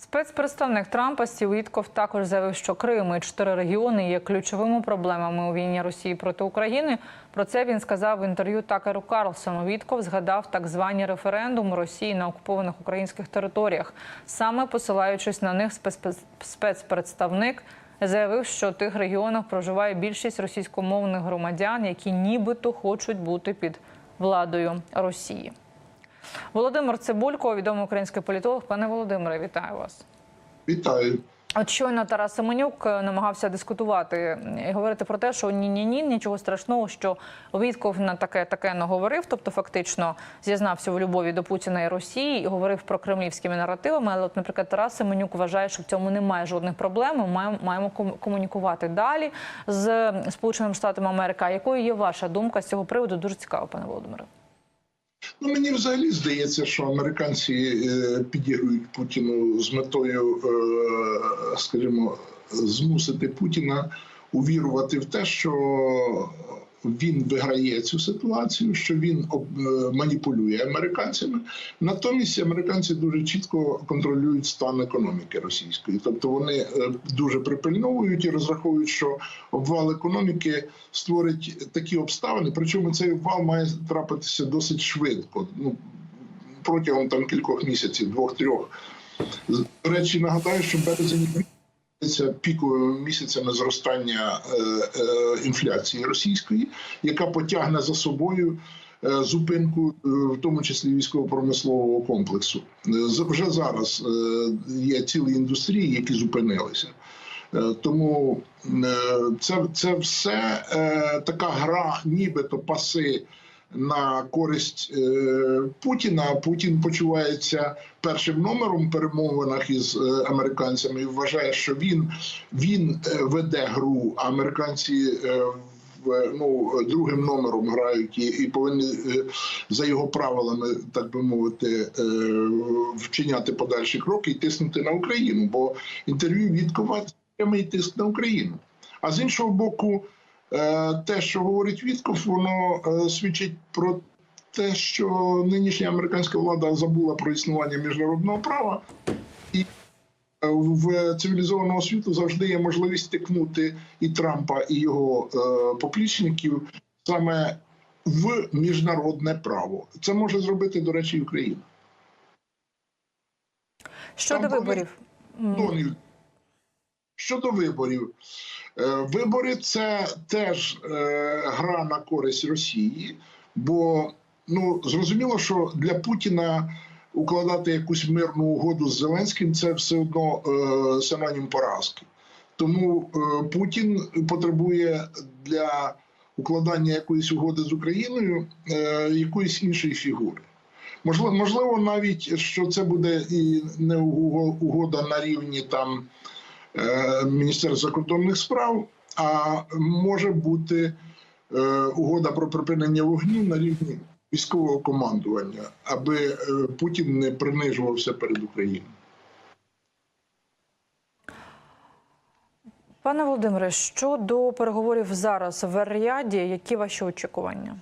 Спецпредставник Трампа Стів Вітков також заявив, що Крим і чотири регіони є ключовими проблемами у війні Росії проти України. Про це він сказав в інтерв'ю Такеру Карлсону. Вітков згадав так звані референдуми Росії на окупованих українських територіях. Саме посилаючись на них, спецпред- спецпредставник заявив, що в тих регіонах проживає більшість російськомовних громадян, які нібито хочуть бути під владою Росії. Володимир Цибулько, відомий український політолог. Пане Володимире, вітаю вас. Вітаю. От щойно Тарас Семенюк е, намагався дискутувати і говорити про те, що ні, ні, ні, нічого страшного, що Вітков на таке таке наговорив, тобто фактично зізнався в любові до Путіна і Росії і говорив про кремлівськими наративами. Але, от, наприклад, Тарас Семенюк вважає, що в цьому немає жодних проблем. Ми маємо, маємо ком- комунікувати далі з Сполученими Штатами Америки. Якою є ваша думка з цього приводу? Дуже цікаво, пане Володимире. Ну мені взагалі здається, що американці е, підігрують Путіну з метою, е, скажімо, змусити Путіна увірувати в те, що він виграє цю ситуацію, що він е, маніпулює американцями. Натомість американці дуже чітко контролюють стан економіки російської, тобто вони е, дуже припильновують і розраховують, що обвал економіки створить такі обставини. Причому цей обвал має трапитися досить швидко. Ну протягом там кількох місяців, двох-трьох. До речі, нагадаю, що березень піковими місяцями зростання е, е, інфляції російської, яка потягне за собою е, зупинку, е, в тому числі військово-промислового комплексу. Е, Вже зараз е, є цілі індустрії, які зупинилися. Е, Тому е, це, це все е, така гра, нібито паси на користь е, Путіна. Путін почувається першим номером перемовинах із е, американцями і вважає, що він, він е, веде гру, а американці. Ну, другим номером грають і, і повинні за його правилами, так би мовити, вчиняти подальші кроки і тиснути на Україну. Бо інтерв'ю Віткова це прямий тиск на Україну. А з іншого боку, те, що говорить Вітков, воно е, свідчить про те, що нинішня американська влада забула про існування міжнародного права, і е, в цивілізованого світу завжди є можливість тикнути і Трампа, і його е, поплічників саме в міжнародне право. Це може зробити, до речі, і Україна. Щодо виборів. Дональд. Щодо виборів, Е, вибори це теж е, гра на користь Росії, бо ну зрозуміло, що для Путіна укладати якусь мирну угоду з Зеленським це все одно е, синонім поразки. Тому Путін потребує для укладання якоїсь угоди з Україною якоїсь іншої фігури. Можливо, можливо, навіть що це буде і не уго- угода на рівні там Міністерства закордонних справ, а може бути е, угода про припинення вогню на рівні військового командування, аби е, Путін не принижувався перед Україною. Пане Володимире, щодо переговорів зараз в Ер-Ріаді, які ваші очікування?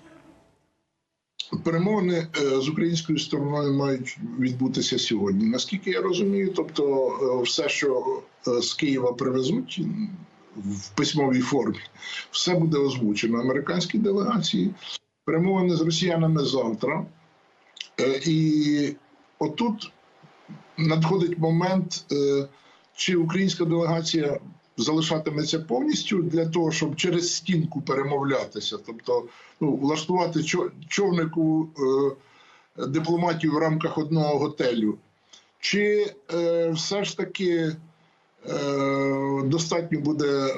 Перемовини е, з українською стороною мають відбутися сьогодні. Наскільки я розумію, тобто е, все, що е, з Києва привезуть в письмовій формі, все буде озвучено американській делегації. Перемовини з росіянами завтра. І отут надходить момент, чи українська делегація залишатиметься повністю для того, щоб через стінку перемовлятися, тобто ну, влаштувати човнику е, дипломатію в рамках одного готелю, чи е, все ж таки е, достатньо буде е,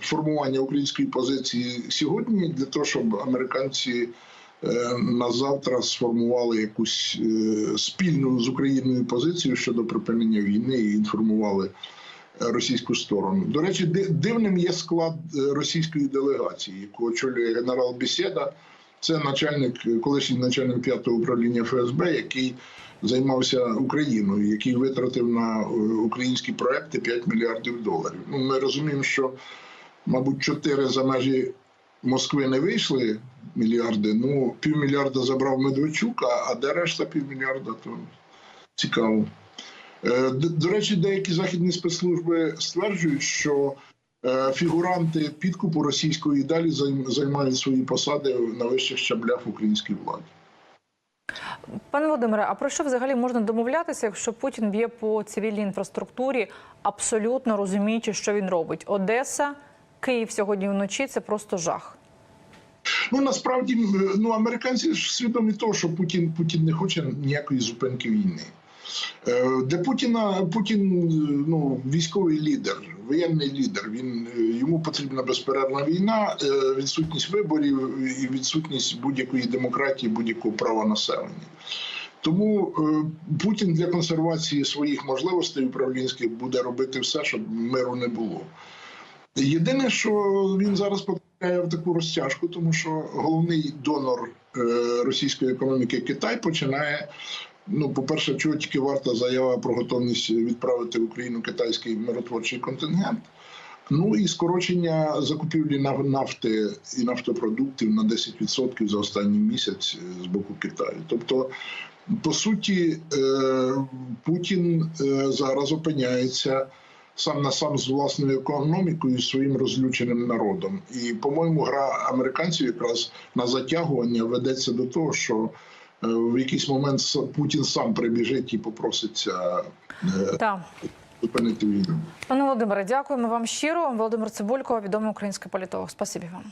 формування української позиції сьогодні для того, щоб американці е, на завтра сформували якусь е, спільну з Україною позицію щодо припинення війни і інформували російську сторону. До речі, дивним є склад е, російської делегації, яку очолює генерал Бесєда. Це начальник, е, колишній начальник п'ятого управління ФСБ, який займався Україною, який витратив на е, українські проекти 5 мільярдів доларів. Ну, ми розуміємо, що, мабуть, 4 за межі Москви не вийшли мільярди. Ну, півмільярда забрав Медведчук, а де решта півмільярда, то цікаво. Е, До, речі, деякі західні спецслужби стверджують, що е, фігуранти підкупу російської далі займ- займають свої посади на вищих щаблях в українській владі. Пане Володимире, а про що взагалі можна домовлятися, якщо Путін б'є по цивільній інфраструктурі, абсолютно розуміючи, що він робить? Одеса, Київ сьогодні вночі це просто жах. Ну насправді ну американці ж свідомі того, що Путін Путін не хоче ніякої зупинки війни. Е, Для Путіна Путін ну військовий лідер, воєнний лідер. Він е, йому потрібна безперервна війна, е, відсутність виборів і відсутність будь-якої демократії, будь-якого права населення. Тому Путін для консервації своїх можливостей управлінських буде робити все, щоб миру не було. Єдине, що він зараз потрапляє в таку розтяжку, тому що головний донор російської економіки Китай починає. Ну, по-перше, чого тільки варта заява про готовність відправити в Україну китайський миротворчий контингент. Ну і скорочення закупівлі нафти і нафтопродуктів на 10% за останній місяць е, з боку Китаю. Тобто, по суті, е, Путін е, зараз опиняється сам на сам з власною економікою і своїм розлюченим народом. І, по-моєму, гра американців якраз на затягування ведеться до того, що в якийсь момент Путін сам прибіжить і попроситься е, зупинити війну. Пане Володимире, дякуємо вам щиро. Володимир Цибулько, відомий український політолог. Спасибі вам.